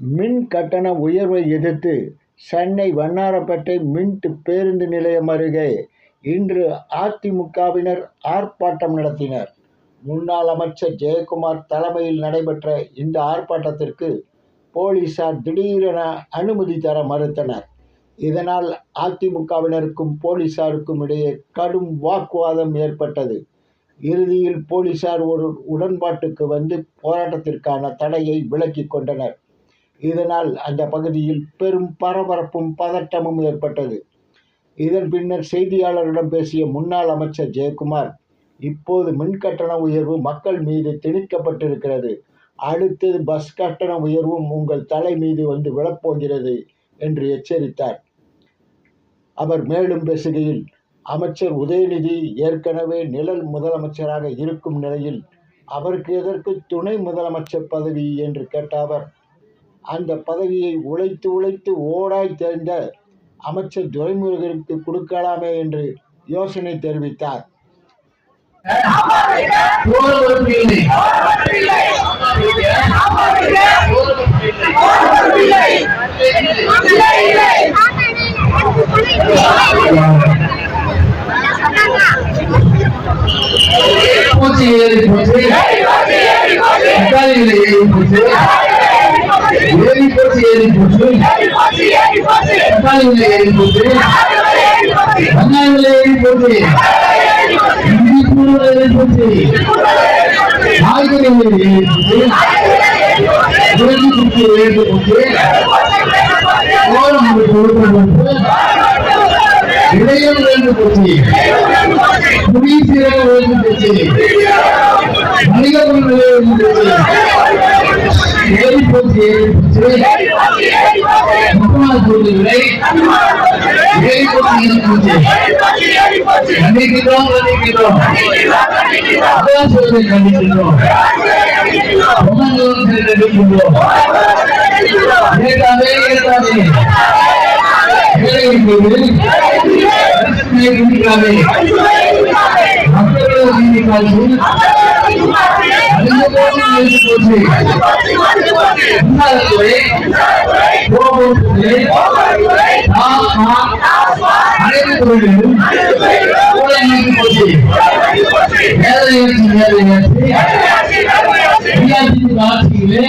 மின் கட்டண உயர்வை எதிர்த்து சென்னை வண்ணாரப்பேட்டை மின்ட் பேருந்து நிலையம் அருகே இன்று அதிமுகவினர் ஆர்ப்பாட்டம் நடத்தினர். முன்னாள் அமைச்சர் ஜெயக்குமார் தலைமையில் நடைபெற்ற இந்த ஆர்ப்பாட்டத்திற்கு போலீசார் திடீரென அனுமதி தர மறுத்தனர். இதனால் அதிமுகவினருக்கும் போலீசாருக்கும் இடையே கடும் வாக்குவாதம் ஏற்பட்டது. இறுதியில் போலீசார் ஒரு உடன்பாட்டுக்கு வந்து போராட்டத்திற்கான தடையை விலக்கிக் கொண்டனர். இதனால் அந்த பகுதியில் பெரும் பரபரப்பும் பதட்டமும் ஏற்பட்டது. இதன் பின்னர் செய்தியாளர்களிடம் பேசிய முன்னாள் அமைச்சர் ஜெயக்குமார் இப்போது மின் கட்டண உயர்வு மக்கள் மீது திணிக்கப்பட்டிருக்கிறது. அடுத்தது பஸ் கட்டண உயர்வும் உங்கள் தலை மீது வந்து விழப்போகிறது என்று எச்சரித்தார். அவர் மேலும் பேசுகையில் அமைச்சர் உதயநிதி ஏற்கனவே நிழல் முதலமைச்சராக இருக்கும் நிலையில் அவருக்கு எதற்கு துணை முதலமைச்சர் பதவி என்று கேட்ட அவர் அந்த பதவியை உழைத்து உழைத்து ஓடாய் தெரிந்த அமைச்சர் துரைமுருகனுக்கு கொடுக்கலாமே என்று யோசனை தெரிவித்தார். பூச்சி ஏறி போச்சு. ஏறி போச்சு. ஏறி போச்சு ஏறி போச்சு தக்காளிகளை ஏறி போச்சு வெங்காயங்களை ஏறி போச்சு இஞ்சி பூண்டு ஏறி போச்சு காய்கறிகள் ஏறி போச்சு உருளி குச்சி ஏறி போச்சு கோலம் கொடுக்கப்பட்டு இதயம் வேண்டு போச்சு வேண்டு வேண்டு போச்சு ஏறி போச்சு ஏறி போச்சு முக்கியமான பொருள்களை ஏறி போச்சு ஏறி போச்சு கண்டிக்கிறோம் கண்டிக்கிறோம் அதான் சொல்றேன் கண்டிக்கிறோம் பொங்கலும் சரி கண்டிக்கிறோம் ஏற்காதே ஏற்காதே மக்களோட போச்சு அழிந்து போச்சு உன்னாலே அனைத்து தொழிலும் கூட நீங்கி போச்சு ஆட்சியிலே